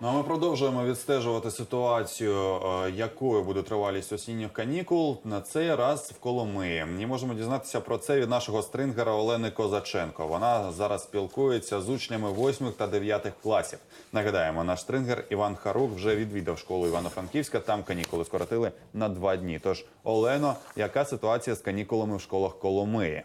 Ну а ми продовжуємо відстежувати ситуацію, е, якою буде тривалість осінніх канікул. На цей раз в Коломиї. І можемо дізнатися про це від нашого стрингера Олени Козаченко. Вона зараз спілкується з учнями 8 та 9 класів. Нагадаємо, наш стрингер Іван Харук вже відвідав школу Івано-Франківська. Там канікули скоротили на два дні. Тож, Олено, яка ситуація з канікулами в школах Коломиї?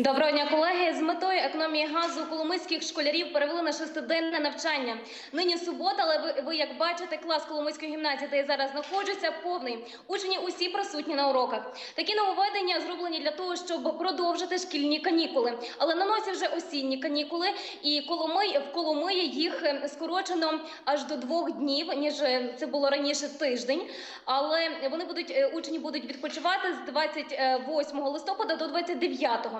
Доброго дня, колеги. З метою економії газу коломийських школярів перевели на шестиденне навчання. Нині субота, але ви, ви як бачите, клас Коломийської гімназії, де я зараз знаходжуся, повний. Учні усі присутні на уроках. Такі нововведення зроблені для того, щоб продовжити шкільні канікули. Але на носі вже осінні канікули, і Коломий в Коломиї їх е, скорочено аж до двох днів, ніж е, це було раніше тиждень. Але вони будуть е, учні будуть відпочивати з 28 листопада до 29-го.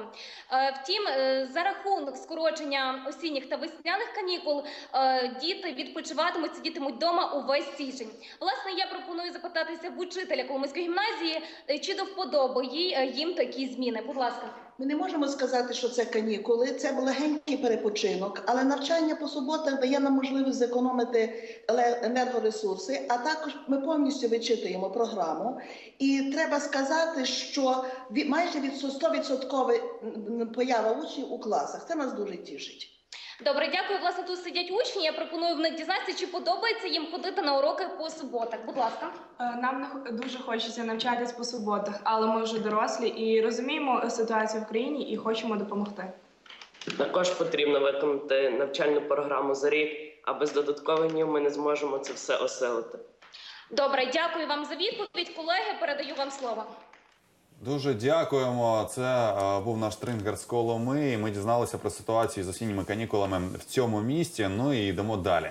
Е, Втім, е, за рахунок скорочення осінніх та весняних канікул е, діти відпочиватимуть, сидітимуть вдома увесь січень. Власне, я пропоную запитатися в учителя Коломийської гімназії, чи до вподоби їм такі зміни. Будь ласка. Ми не можемо сказати, що це канікули, це легенький перепочинок, але навчання по суботах дає нам можливість зекономити енергоресурси, а також ми повністю вичитуємо програму. І треба сказати, що майже від 100% поява учнів у класах. Це нас дуже тішить. Добре, дякую. Власне, тут сидять учні. Я пропоную в них дізнатися, чи подобається їм ходити на уроки по суботах. Будь ласка. Е, Нам не х- дуже хочеться навчатись по суботах, але ми вже дорослі і розуміємо ситуацію в країні і хочемо допомогти. Також потрібно виконати навчальну програму за рік, а без додаткових днів ми не зможемо це все осилити. Добре, дякую вам за відповідь. Колеги, передаю вам слово. Дуже дякуємо. Це е, був наш трингер з Коломи. Ми дізналися про ситуацію з осінніми канікулами в цьому місті. Ну і йдемо далі.